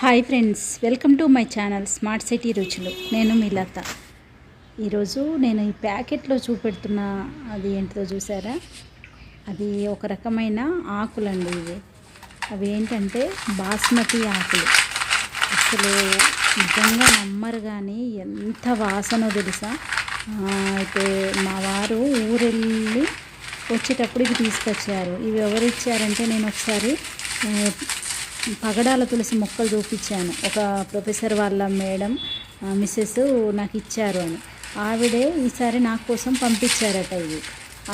Hi friends welcome to my channel smart city రుచులు. నేను మీ లత. ఈరోజు నేను ఈ ప్యాకెట్లో చూపెడుతున్న అది ఏంటిదో చూసారా? అది ఒక రకమైన ఆకులండి ఇవి. అవి ఏంటంటే బాస్మతి ఆకులు. అసలు నిజంగా నమ్మరు కానీ ఎంత వాసనో తెలుసా? అయితే మా వారు ఊరెళ్ళి వచ్చేటప్పుడు ఇవి తీసుకొచ్చారు. ఇవి ఎవరు ఇచ్చారంటే నేను ఒకసారి పగడాల తులసి మొక్కలు చూపించాను. ఒక ప్రొఫెసర్ వాళ్ళ మేడం మిస్సెస్ నాకు ఇచ్చారు అని. ఆవిడే ఈసారి నా కోసం పంపించారట ఇవి.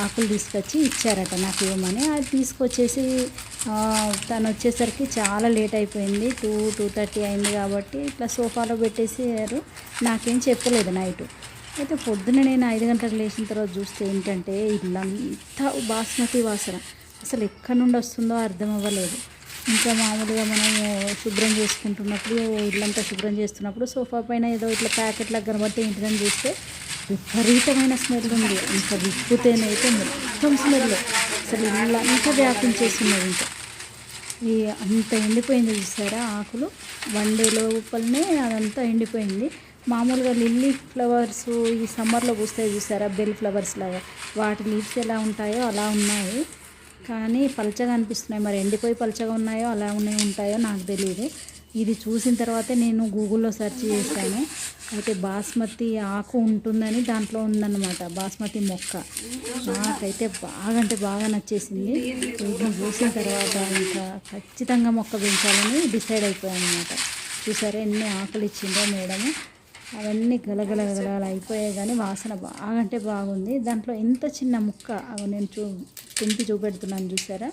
ఆకులు తీసుకొచ్చి ఇచ్చారట నాకు ఇవ్వమని అది తీసుకొచ్చేసి తను వచ్చేసరికి చాలా లేట్ అయిపోయింది. టూ టూ థర్టీ అయింది కాబట్టి ఇట్లా సోఫాలో పెట్టేసారు. నాకేం చెప్పలేదు నైట్. అయితే పొద్దున నేను ఐదు గంటలకు లేచిన తర్వాత చూస్తే ఏంటంటే ఇల్లంతా బాస్మతి వాసన. అసలు ఎక్కడి నుండి వస్తుందో అర్థం అవ్వలేదు. ఇంకా మామూలుగా మనం శుభ్రం చేసుకుంటున్నప్పుడు ఇల్లంతా శుభ్రం చేస్తున్నప్పుడు సోఫా పైన ఏదో ఇట్లా ప్యాకెట్లకు కనబడితే ఇంటిదని చూస్తే విపరీతమైన స్మెల్ ఉంది. ఇంకా విప్పుతేనైతే మొత్తం స్మెల్. అసలు ఇల్లంతా వ్యాపించేస్తున్నది ఇంకా. ఈ అంత ఎండిపోయింది చూసారా ఆకులు? వన్ డే లోపలనే అదంతా ఎండిపోయింది. మామూలుగా లిల్లీ ఫ్లవర్స్ ఈ సమ్మర్లో పూస్తాయి చూసారా? బెల్ ఫ్లవర్స్ లాగా. వాటి లీవ్స్ ఎలా ఉంటాయో అలా ఉన్నాయి. కానీ పలచగా అనిపిస్తున్నాయి. మరి ఎండిపోయి పలచగా ఉన్నాయో అలా ఉన్నాయి ఉంటాయో నాకు తెలియదు ఇది చూసిన తర్వాతే నేను గూగుల్లో సెర్చ్ చేశాను. అయితే బాస్మతి ఆకు ఉంటుందని దాంట్లో ఉందన్నమాట. బాస్మతి మొక్క. నాకైతే బాగా అంటే బాగా నచ్చేసింది. వీటిని చూసిన తర్వాత ఇంకా ఖచ్చితంగా మొక్క పెంచాలని డిసైడ్ అయిపోయాను అనమాట చూసారా ఎన్ని ఆకులు ఇచ్చిందో మేడము. అవన్నీ గలగల గలగల అయిపోయాయి కానీ వాసన బాగా అంటే బాగుంది. దాంట్లో ఎంత చిన్న ముక్క అవి నేను చూ తింపి చూపెడుతున్నాను చూసారా?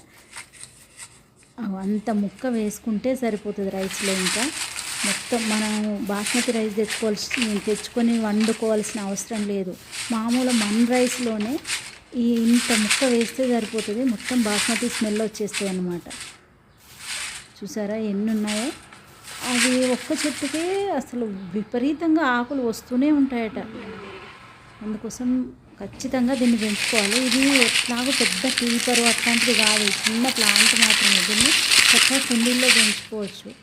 అవి అంత ముక్క వేసుకుంటే సరిపోతుంది రైస్లో ఇంకా. మొత్తం మనం బాస్మతి రైస్ తెచ్చుకోవాల్సి తెచ్చుకొని వండుకోవాల్సిన అవసరం లేదు. మామూలు మన్ రైస్లోనే ఈ ఇంత ముక్క వేస్తే సరిపోతుంది. మొత్తం బాస్మతి స్మెల్ వచ్చేస్తుంది అనమాట చూసారా ఎన్ని ఉన్నాయో అది ఒక్క చెట్టుకే అసలు విపరీతంగా ఆకులు వస్తూనే ఉంటాయట. అందుకోసం ఖచ్చితంగా దీన్ని పెంచుకోవాలి. ఇది ఎట్లాగో పెద్ద పీపరు అట్లాంటిది కాదు. చిన్న ప్లాంట్ మాత్రమే. దీన్ని చక్కగా కుండీల్లో పెంచుకోవచ్చు.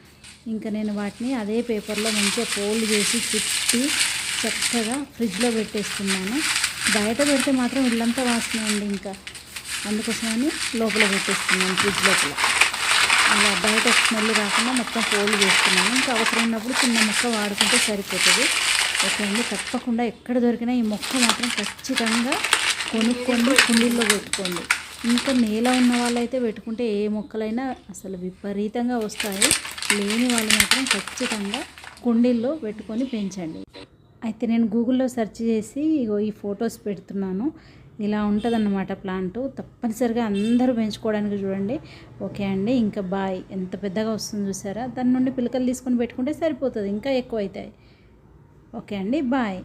ఇంకా నేను వాటిని అదే పేపర్లో మంచిగా ఫోల్డ్ చేసి చుట్టి చక్కగా ఫ్రిడ్జ్లో పెట్టేస్తున్నాను. బయట పెడితే మాత్రం ఇల్లంతా వాసన అండి ఇంకా. అందుకోసమని లోపల పెట్టేస్తున్నాను ఫ్రిడ్జ్ లోపల. అలా బయట స్మెల్ రాకుండా మొత్తం ఫోల్డ్ చేస్తున్నాను. ఇంకా అవసరం ఉన్నప్పుడు చిన్న మొక్క వాడుకుంటే సరిపోతుంది. ఓకే అండి తప్పకుండా ఎక్కడ దొరికినా ఈ మొక్క మాత్రం ఖచ్చితంగా కొనుక్కొని కుండీల్లో పెట్టుకోండి. ఇంకా నేల ఉన్న వాళ్ళైతే పెట్టుకుంటే ఏ మొక్కలైనా అసలు విపరీతంగా వస్తాయి. లేని వాళ్ళు మాత్రం ఖచ్చితంగా కుండీల్లో పెట్టుకొని పెంచండి. అయితే నేను గూగుల్లో సెర్చ్ చేసి ఈ ఫొటోస్ పెడుతున్నాను. ఇలా ఉంటుందన్నమాట ప్లాంట్. తప్పనిసరిగా అందరూ పెంచుకోవడానికి చూడండి. ఓకే అండి ఇంకా బాయ్. ఎంత పెద్దగా వస్తుంది చూసారా? దాని నుండి పిలకలు తీసుకొని పెట్టుకుంటే సరిపోతుంది ఇంకా ఎక్కువ అవుతాయి ఓకే అండి బాయ్.